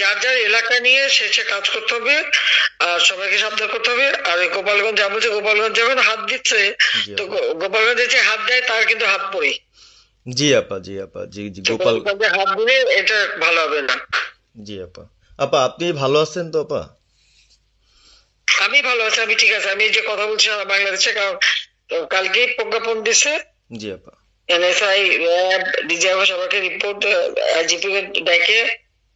যার যার এলাকা নিয়ে সে সে কাজ করতে হবে আর সবাইকে সাবধান করতে হবে। আর গোপালগঞ্জ যা বলছে গোপালগঞ্জ যাবেন হাত দিচ্ছে তো গোপালগঞ্জে যে হাত দেয় তার কিন্তু হাত পড়ে। জি আপা জি আপা জি জি গোপাল হাত দিলে এটা ভালো হবে না। জি আপা। আপা আপনি ভালো আছেন তো আপা? আমি ভালো আছি আমি ঠিক আছে। আমি যে কথা বলছি বাংলাদেশে কারণ তো কালকেই প্রজ্ঞাপন দিছে। জি আপা। এনএসআই র্যাব ডিজিএফ সবাইকে রিপোর্ট কে ডেকে।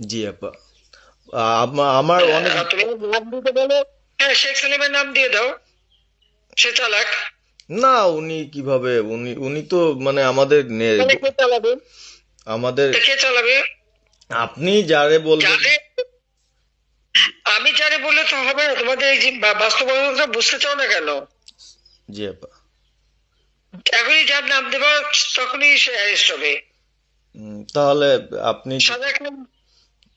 জি আপা। আমা- আমার অনেক নাম দিতে বলো। হ্যাঁ শেখ সালিমের নাম দিয়ে দাও। সে চালাক না উনি কীভাবে? উনি উনি তো মানে আমাদের আমাদের কে চালাবে আপনি যারে বলবেন আমি যারে বললে তো হবে না। তোমাদের এই বাস্তবতা বুঝতে চাও না কেন? জি আপা। এখনই যার নাম দেবো তখনই সে অ্যারেস্ট হবে। তাহলে আপনি খান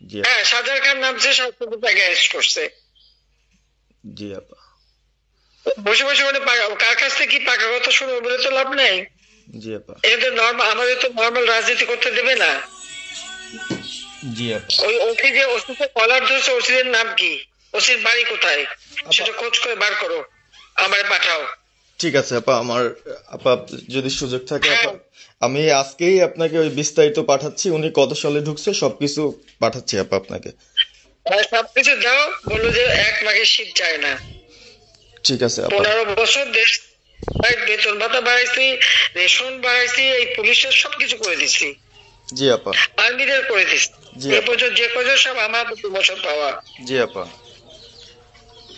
জি। হ্যাঁ সাজার খান নামছে তাকে অ্যারেস্ট করছে। জি আপা। বসে বসে মানে কার কাছ থেকে কি পাকা কথা শুনব বলে তো লাভ নেই? জি আপা। এটা নর্মাল আমাদের তো নর্মাল রাজনীতি করতে দেবে না। জি আপা। ওই ওসি যে ওসিতে কলার ধরছে ওসিদের নাম কি? ওসির বাড়ি কোথায়? সেটা খোঁজ করে বার করো। আমারে পাঠাও। ঠিক আছে আপা আমার আপা যদি সুযোগ থাকে আপা হ্যাঁ। আমি আজকেই আপনাকে ওই বিস্তারিত পাঠাচ্ছি উনি কত সালে ঢুকছে সবকিছু পাঠাচ্ছি আপা আপনাকে। সবকিছু দাও বলল যে এক শীত যায় না। ঠিক আছে আপা। পনেরো বছর দেশ বেতন ভাতা বাড়াইছি রেশন বাড়াইছি এই পুলিশের সবকিছু করে দিছি। জি আপা। আর্মিদের করে দিছি। জি এই পর্যন্ত যে কজন সব আমার প্রমোশন পাওয়া। জি আপা।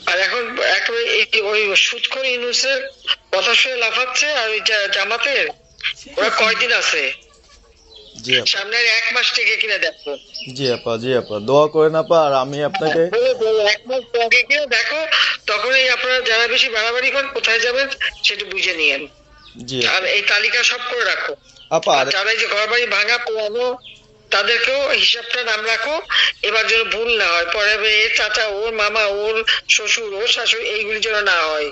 আর এখন একেবারে ওই সুৎখর ইউনুসের কথা শুনে লাফাচ্ছে আর ওই জা- জামাতের ওরা কয়দিন আছে? জি আপা। সামনের এক মাস থেকে কিনা দেখো। জি আপা জি আপা। দোয়া করেন আপা আর আমি আপনাকে বলে বলে এক মাস আগে কিনা দেখো তখনই আপনারা যারা বেশি বাড়াবাড়ি করেন কোথায় যাবেন সেটা বুঝে নিয়েন। জি আর এই তালিকা সব করে রাখো। আপা আর যারা এই যে ঘর বাড়ি ভাঙা পোড়ানো তাদেরকেও হিসাবটা নাম রাখো। এবার যেন ভুল না হয়। পরে এর চাচা ওর মামা ওর শ্বশুর ওর শাশুড়ি এইগুলি যেন না হয়।